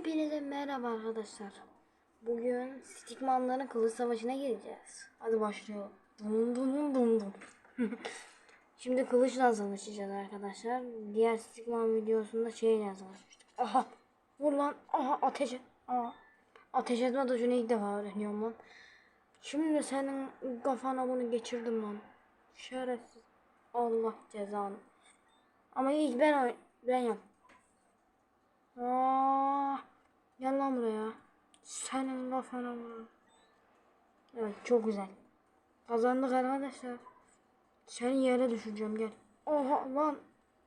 Hepinize merhaba arkadaşlar. Bugün Stigmanların kılıç savaşına gireceğiz. Hadi başlayalım. Dum dum dum dum. Şimdi kılıçla savaşacağız arkadaşlar. Diğer Stigman videosunda şeyle savaşmıştık. Aha! Vur lan! Aha ateş et! Aha! Ateş etme tuşunu ilk defa öğreniyorum lan. Şimdi senin kafana bunu geçirdim lan. Şerefsiz. Allah cezanı. Ama ilk ben ben yap. Aa, gel lan buraya. Senin kafana vur. Evet çok güzel. Kazandık arkadaşlar. Seni yere düşüreceğim gel. Oha lan.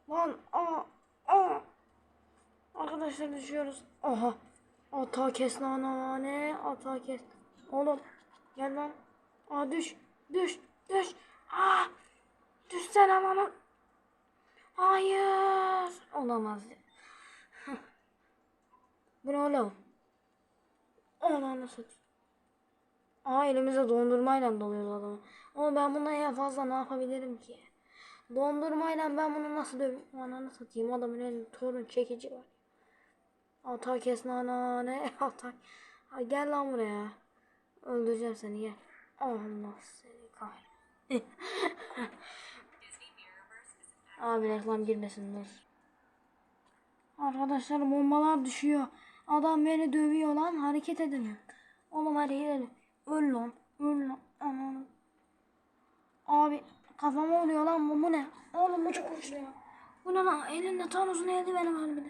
Lan aa aa. Arkadaşlar düşüyoruz. Oha. Ata kes lan aa, ne? Ata kes. Oğlum gel lan. Aa düş. Düş. Düş. Aa. Düşsene lan. Hayır. Olamaz. Bu ne oğlum? Ananı satayım. Aa elimize dondurmayla doluyoruz adamı. Ama ben buna en fazla ne yapabilirim ki? Dondurmayla ben bunu nasıl döveyim? Ananı satayım adamın elinde torun çekici var. Ata kes nana ne ata. Ha, gel lan buraya. Öldüreceğim seni gel. Allah seni kahretsin. Abi reklam girmesin dur. Arkadaşlar bombalar düşüyor. Adam beni dövüyor lan hareket edemiyor. Oğlum hareket edemiyor. Öl lan. Öl lan. Abi kafama oluyor lan bu, bu ne? Oğlum bu çok güçlü ya. Bu ne lan? Elinde Thanos'un eldiveni var bir de.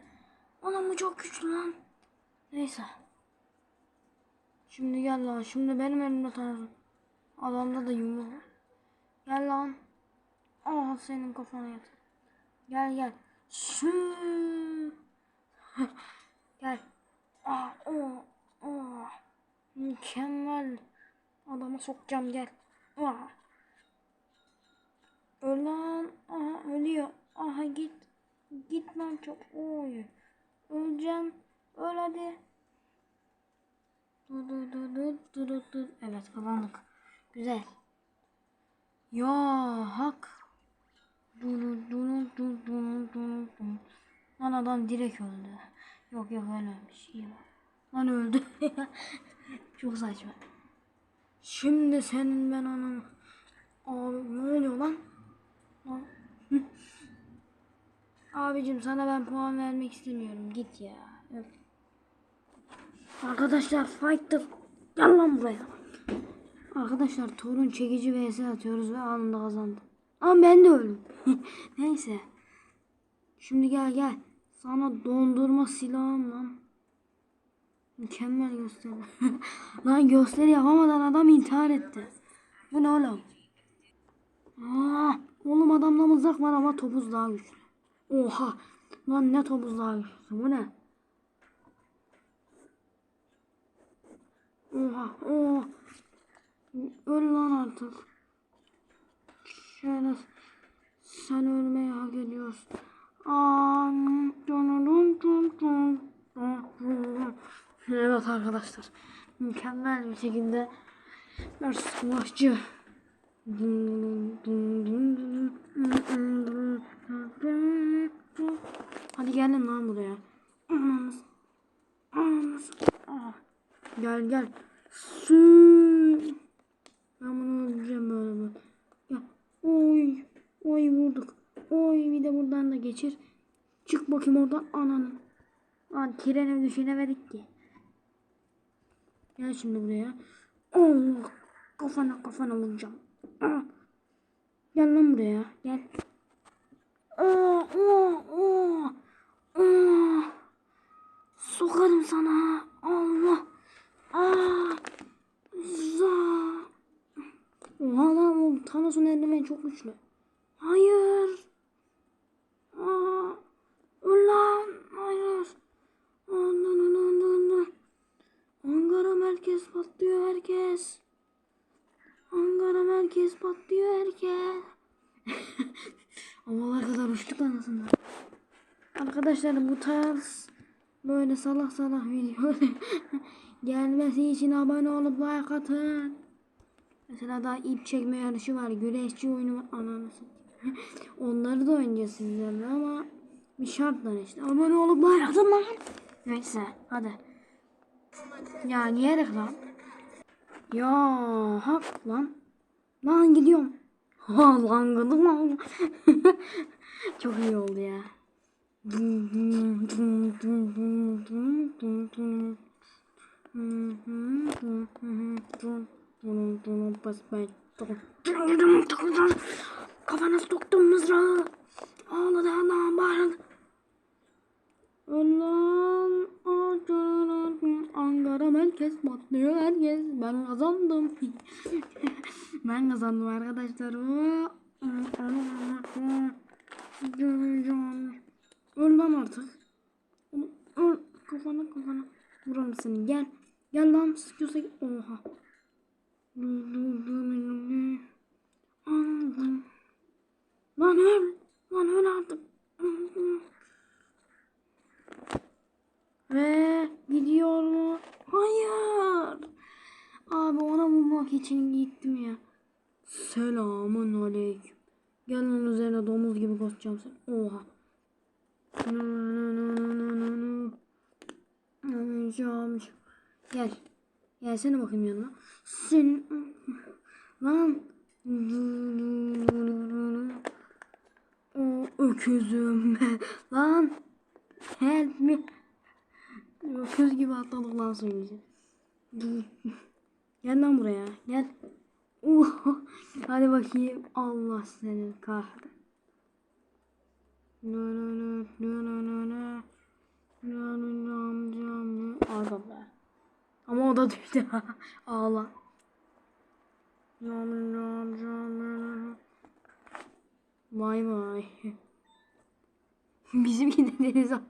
Oğlum bu çok güçlü lan. Neyse. Şimdi gel lan. Şimdi benim elimde Thanos'un. Adamda da yumruk var. Gel lan. Al senin kafana yat. Gel gel. Şu. gel. Aa, o, o. Mükemmel. Adamı sokacağım gel. Aa. Öl lan. Aha ölüyor. Aha git. Git lan çok. Oy. Öleceğim. Öl hadi. Dur dur dur dur dur dur. Evet kazandık. Güzel. Ya hak. Dur dur dur dur dur dur. Lan adam direkt öldü. Yok yok ölmemiş. İyi bak. Lan öldü. Çok saçma. Şimdi senin ben anam. Abi ne oluyor lan? Lan. Abicim sana ben puan vermek istemiyorum. Git ya. Öf. Arkadaşlar fighter. Gel lan buraya. Arkadaşlar torun çekici vs atıyoruz ve anında kazandım. Ama ben de öldüm. Neyse. Şimdi gel gel. Sana dondurma silahım lan. Mükemmel gösteri. lan gösteri yapamadan adam intihar etti. Bu ne oğlum? Aa, oğlum adamda mızrak var ama topuz daha güçlü. Oha. Lan ne topuz daha güçlü. Bu ne? Oha. Oha. Öl lan artık. Şöyle sen ölmeyi hak ediyorsun. Aa, dun dun dun dun dun. Evet arkadaşlar. Mükemmel bir şekilde bir savaşçı. Hadi gelin lan buraya. Ah. Gel gel. Su. Ben bunu öldüreceğim böyle. Ya. Oy. Oy vurduk. Oy bir de buradan da geçir. Çık bakayım oradan ananı. Lan trene düşünemedik ki. Gel şimdi buraya. Allah. Kafana kafana vuracağım. Ah. Gel lan buraya. Gel. Aa, aa, aa, aa. Sokarım sana. Allah. Aa. Za. Oha lan o Thanos'un eldiveni çok güçlü. Hayır. Aa. Öl lan. Hayır. Ondan ondan ondan. Ankara merkez patlıyor herkes. Merkez patlıyor herkes. Havalar kadar uçtuk anasını. Arkadaşlar bu tarz böyle salak salak video gelmesi için abone olup like atın. Mesela daha ip çekme yarışı var. Güreşçi oyunu var. Ananı. Onları da oynayacağız sizlerle ama bir şartla işte. Abone olup like atın lan. Neyse hadi. Ya niye reklam? Ya hak lan. Lan gidiyorum. Ha lan gidiyorum lan. Çok iyi oldu ya. Kafana soktum mızrağı. Ağladı anam bağırdı. Merkez patlıyor herkes. Ben kazandım. ben kazandım arkadaşlar. Öl lan artık. Kafana kafana. Vuralım seni gel. Gel lan sıkıyorsa oha. Lan öl. Lan öl artık. Ve gidiyor mu? Hayır. Abi vurmak için gittim ya. Selamun aleyküm. Gel onun üzerine domuz gibi koşacağım sen. Oha. Gel. Gelsene bakayım yanıma. Sen... Lan. O öküzüm. Lan. Help me. Öküz gibi atladık lan suyun. Gel lan buraya. Gel. Uh, hadi bakayım. Allah seni kahretsin. No no no no no no no. No no no no. Ağla be. Ama o da düştü. Ağla. No no no amcam no. Vay vay. Bizimki de deniz at.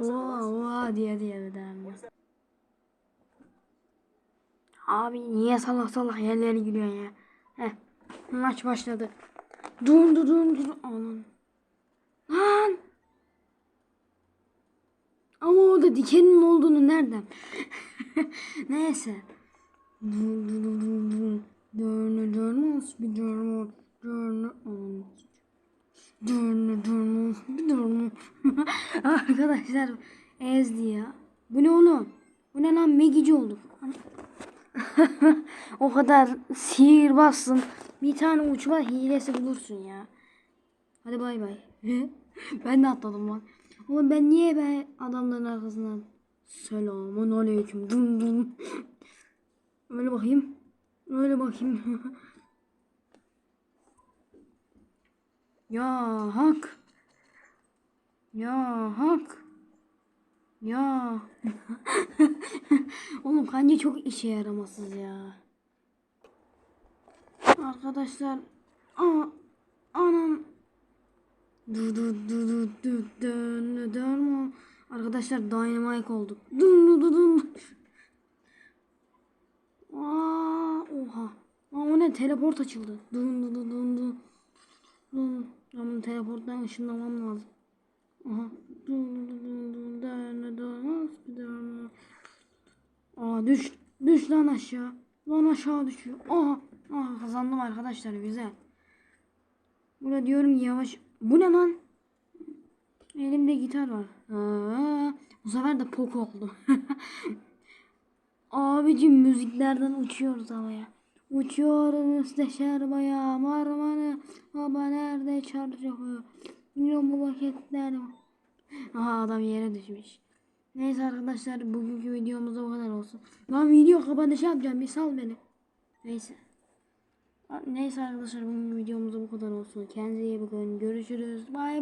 Oha oha diye diye bir. Abi niye salak salak yerlere giriyorsun ya? Heh. Maç başladı. Dur dur dur dur. Aman. Lan. Ama orada dikenin olduğunu nereden? Neyse. Dur dur dur dur dur. Dönü dönmez bir dönü dönü aman. Dönü dönmez bir dönü. Arkadaşlar ezdi ya. Bu ne oğlum? Bu ne lan megici olduk. o kadar sihir bassın. Bir tane uçma hilesi bulursun ya. Hadi bay bay. ben de atladım lan. Oğlum ben niye be adamların arkasından selamun aleyküm dum dum. Öyle bakayım. Öyle bakayım. ya hak. Ya hak. Ya. Oğlum kanca çok işe yaramasız ya. Arkadaşlar. Aa, anam. Du du du du du dön dön Arkadaşlar dynamite olduk. Dun du du dun. Aa, oha. Aa, o ne teleport açıldı. Dun du du dun du. Dun. Ben bunu teleporttan ışınlamam lazım. Aha. Düş. Düş lan aşağı. Lan aşağı düşüyor. Aha. Aha kazandım arkadaşlar güzel. Burada diyorum yavaş. Bu ne lan? Elimde gitar var. Aa, bu sefer de pok oldu. Abicim müziklerden uçuyoruz havaya. Uçuyoruz deşer baya marmanı. Baba nerede çarşafı? Milyon bu vakitler. Aha adam yere düşmüş. Neyse arkadaşlar bugünkü videomuz bu kadar olsun. Lan video kapanışı yapacağım bir sal beni. Neyse. Neyse arkadaşlar bugün videomuz bu kadar olsun. Kendinize iyi bakın. Görüşürüz. Bye.